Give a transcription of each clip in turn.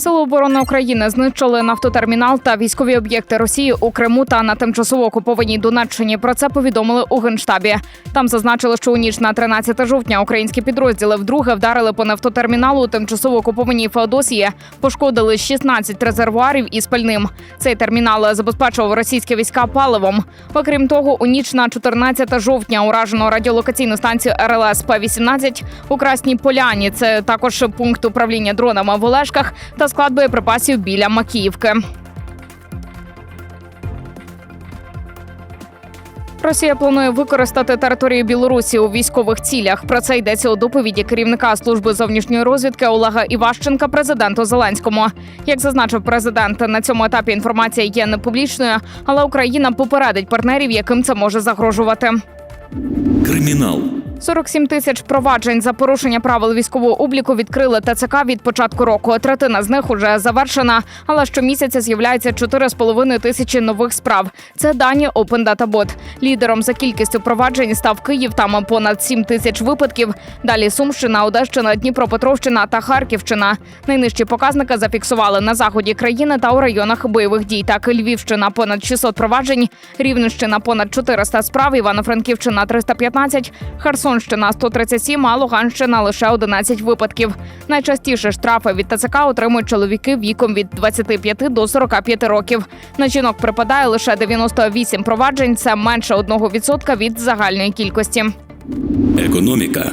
Сили оборони України знищили нафтотермінал та військові об'єкти Росії у Криму та на тимчасово окупованій Донеччині. Про це повідомили у генштабі. Там зазначили, що у ніч на 13 жовтня українські підрозділи вдруге вдарили по нафтотерміналу у тимчасово окупованій Феодосії. Пошкодили 16 резервуарів із пальним. Цей термінал забезпечував російські війська паливом. Окрім того, у ніч на 14 жовтня уражено радіолокаційну станцію РЛС П-18 у Красній Поляні. Це також пункт управління дронами в Олешках та склад боєприпасів біля Макіївки. Росія планує використати територію Білорусі у військових цілях. Про це йдеться у доповіді керівника служби зовнішньої розвідки Олега Іващенка президенту Зеленському. Як зазначив президент, на цьому етапі інформація є непублічною, але Україна попередить партнерів, яким це може загрожувати. Кримінал. 47 тисяч проваджень за порушення правил військового обліку відкрили ТЦК від початку року. Третина з них уже завершена, але щомісяця з'являється 4,5 тисячі нових справ. Це дані Open Data Bot. Лідером за кількістю проваджень став Київ. Там понад 7 тисяч випадків. Далі Сумщина, Одещина, Дніпропетровщина та Харківщина. Найнижчі показники зафіксували на заході країни та у районах бойових дій. Так Львівщина понад 600 проваджень, Рівненщина понад 400 справ, Івано-Франківщина 315, Херсонщина 137, а Луганщина лише 11 випадків. Найчастіше штрафи від ТЦК отримують чоловіки віком від 25 до 45 років. На жінок припадає лише 98 проваджень. Це менше 1% від загальної кількості. Економіка.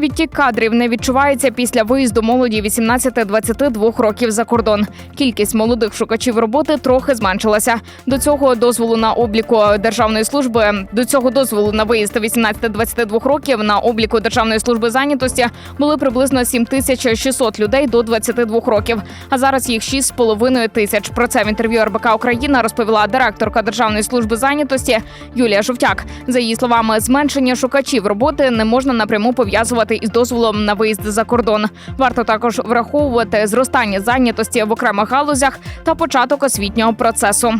Відтік кадрів не відчувається після виїзду молоді 18-22 років за кордон. Кількість молодих шукачів роботи трохи зменшилася. До цього дозволу на обліку державної служби до цього дозволу на виїзд 18-22 років на обліку державної служби зайнятості були приблизно 7600 людей до 22 років. А зараз їх 6,5 тисяч. Про це в інтерв'ю РБК Україна розповіла директорка державної служби зайнятості Юлія Жовтяк. За її словами, зменшення шукачів роботи не можна напряму пов'язувати із дозволом на виїзд за кордон. Варто також враховувати зростання зайнятості в окремих галузях та початок освітнього процесу.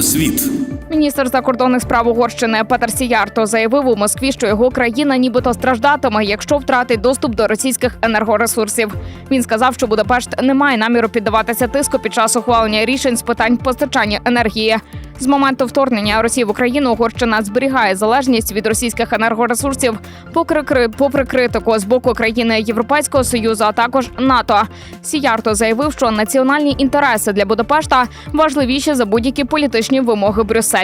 Світ. Міністр закордонних справ Угорщини Петер Сіярто заявив у Москві, що його країна нібито страждатиме, якщо втратить доступ до російських енергоресурсів. Він сказав, що Будапешт не має наміру піддаватися тиску під час ухвалення рішень з питань постачання енергії. З моменту вторгнення Росії в Україну Угорщина зберігає залежність від російських енергоресурсів, попри попри критику з боку країни Європейського союзу, а також НАТО. Сіярто заявив, що національні інтереси для Будапешта важливіші за будь-які політичні вимоги Брюсселя.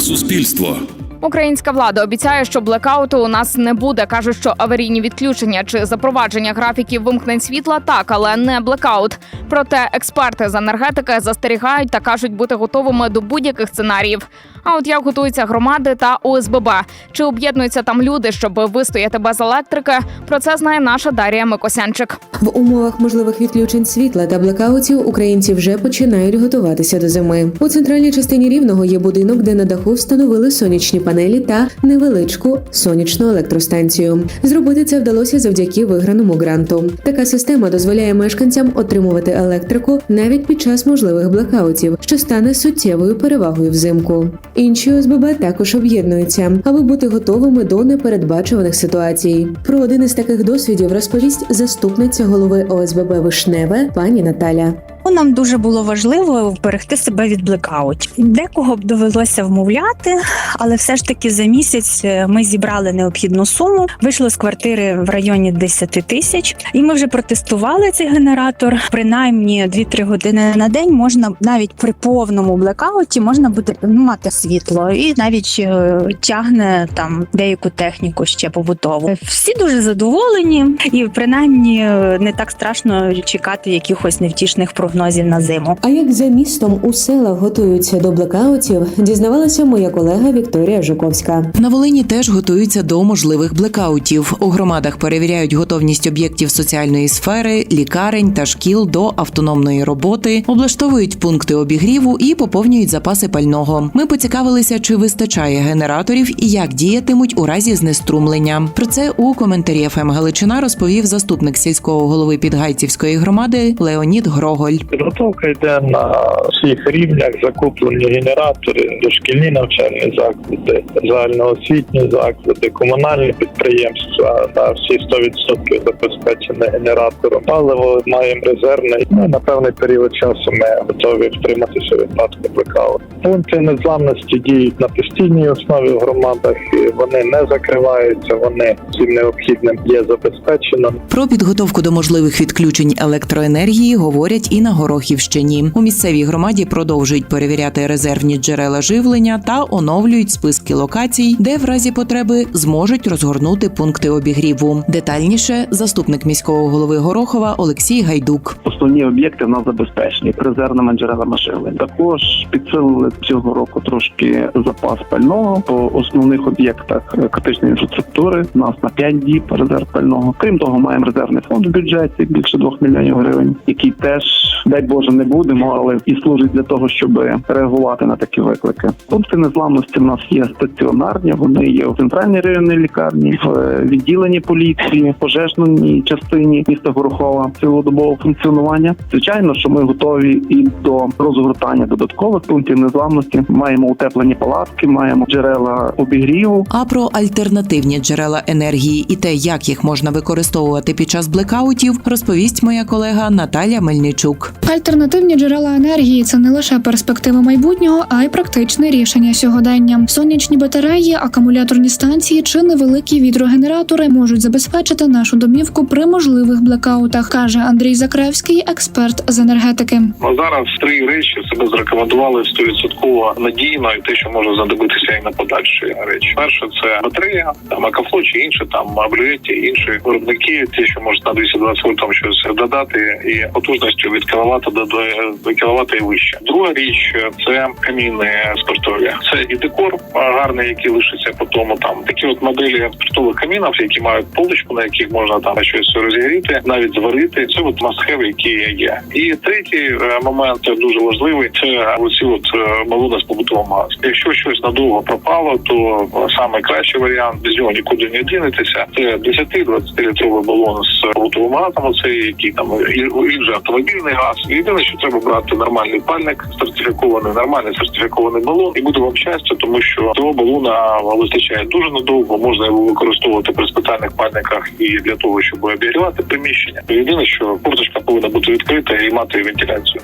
Суспільство. Українська влада обіцяє, що блекауту у нас не буде. кажуть, що аварійні відключення чи запровадження графіків вимкнень світла так, але не блекаут. Проте експерти з енергетики застерігають та кажуть бути готовими до будь-яких сценаріїв. А от як готуються громади та ОСББ? Чи об'єднуються там люди, щоб вистояти без електрики? Про це знає наша Дарія Микосянчик. В умовах можливих відключень світла та блекаутів українці вже починають готуватися до зими. У центральній частині рівного є будинок, де на даху встановили сонячні панелі та невеличку сонячну електростанцію. Зробити це вдалося завдяки виграному гранту. Така система дозволяє мешканцям отримувати електрику навіть під час можливих блекаутів, що стане суттєвою перевагою взимку. Інші ОСББ також об'єднуються, аби бути готовими до непередбачуваних ситуацій. Про один із таких досвідів розповість заступниця голови ОСББ Вишневе пані Наталя. Нам дуже було важливо вберегти себе від блекаутів. Декого б довелося вмовляти, але все ж таки за місяць е, ми зібрали необхідну суму. Вийшло з квартири в районі 10 тисяч, і ми вже протестували цей генератор. Принаймні 2-3 години на день можна навіть при повному блекауті можна буде мати світло, і навіть е, тягне там деяку техніку ще побутову. Всі дуже задоволені, і принаймні е, не так страшно чекати якихось невтішних прогнозів на зиму. А як за містом у селах готуються до блекаутів, дізнавалася моя колега Вікторія Жуковська. На Волині теж готуються до можливих блекаутів. У громадах перевіряють готовність об'єктів соціальної сфери, лікарень та шкіл до автономної роботи, облаштовують пункти обігріву і поповнюють запаси пального. Ми поцікавилися, чи вистачає генераторів і як діятимуть у разі знеструмлення. Про це у коментарі ФМ Галичина розповів заступник сільського голови Підгайцівської громади Леонід Гроголь. Підготовка йде на всіх рівнях, закуплені генератори, дошкільні навчальні заклади, загальноосвітні заклади, комунальні підприємства на всі 100% забезпечені генератором. Паливо маємо резервне. Ну, на певний період часу ми готові втриматися в випадку блекауту. Пункти незламності діють на постійній основі в громадах. і Вони не закриваються, вони всім необхідним є забезпечено. Про підготовку до можливих відключень електроенергії говорять і на Горохівщині. У місцевій громаді продовжують перевіряти резервні джерела живлення та оновлюють списки локацій, де в разі потреби зможуть розгорнути пункти обігріву. Детальніше заступник міського голови Горохова Олексій Гайдук. Основні об'єкти в нас забезпечені резервними джерелами живлення. Також підсилили цього року трошки запас пального по основних об'єктах критичної інфраструктури. У нас на 5 діб резерв пального. Крім того, маємо резервний фонд в бюджеті більше 2 мільйонів гривень, який теж дай Боже не будемо, але і служить для того, щоб реагувати на такі виклики. Пункти незламності в нас є стаціонарні. Вони є в центральній районній лікарні, в е, відділенні поліції, пожежній частині міста Горохова цілодобового функціонування. Звичайно, що ми готові і до розгортання додаткових пунктів незламності. Маємо утеплені палатки, маємо джерела обігріву. А про альтернативні джерела енергії і те, як їх можна використовувати під час блекаутів, розповість моя колега Наталя Мельничук. Альтернативні джерела енергії це не лише перспектива майбутнього, а й практичне рішення сьогодення. Сонячні батареї, акумуляторні станції чи невеликі вітрогенератори можуть забезпечити нашу домівку при можливих блекаутах, каже Андрій Закревський, експерт з енергетики. Ну, зараз три речі себе зарекомендували стовідсотково надійно і те, що може знадобитися і на подальші речі. Перше це батарея, там Акафло чи інші там Аблюеті, інші виробники, ті, що можуть на 220 вольтам щось додати, і потужністю від кіловата до 2 кіловата і вище. Друга річ це каміни спиртові. Це і декор гарний, який лишиться по тому. Там такі от моделі спиртових камінів, які мають поличку, на яких можна там щось розігріти, навіть зварити. Це от мастхеви, які є. І третій е, момент дуже важливий. Це оці от е, балони з побутовим газом. Якщо щось надовго пропало, то е, саме кращий варіант без нього нікуди не дінетеся. Це 10-20 літровий балон з побутовим газом. Оцей який там і- вже автомобільний газ. Єдине, що треба брати нормальний пальник, сертифікований, нормальний сертифікований балон, і буде вам щастя, тому що цього балона вистачає дуже надовго. Можна його використовувати при спеціальних пальниках і для того, щоб обігрівати приміщення. Єдине, що форточка повинна бути відкрита і мати вентиляцію.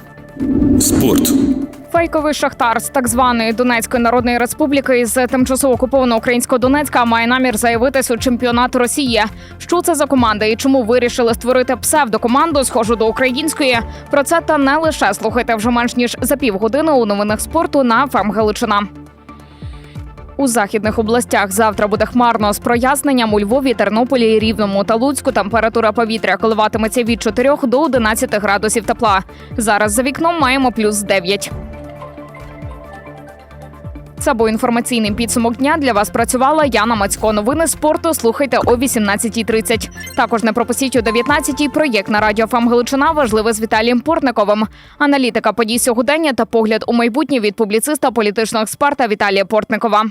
Спорт. Фейковий шахтар з так званої Донецької Народної Республіки із тимчасово окупованого українського Донецька має намір заявитись у чемпіонат Росії. Що це за команда і чому вирішили створити псевдокоманду, схожу до української? Про це та не лише слухайте вже менш ніж за півгодини у новинах спорту на ФМ Галичина. У західних областях завтра буде хмарно з проясненням у Львові, Тернополі, Рівному та Луцьку. Температура повітря коливатиметься від 4 до 11 градусів тепла. Зараз за вікном маємо плюс 9. Це був інформаційний підсумок дня. Для вас працювала Яна Мацько. Новини спорту слухайте о 18.30. Також не пропустіть о 19.00 проєкт на радіо ФМ Галичина важливе з Віталієм Портниковим. Аналітика подій сьогодення та погляд у майбутнє від публіциста політичного експерта Віталія Портникова.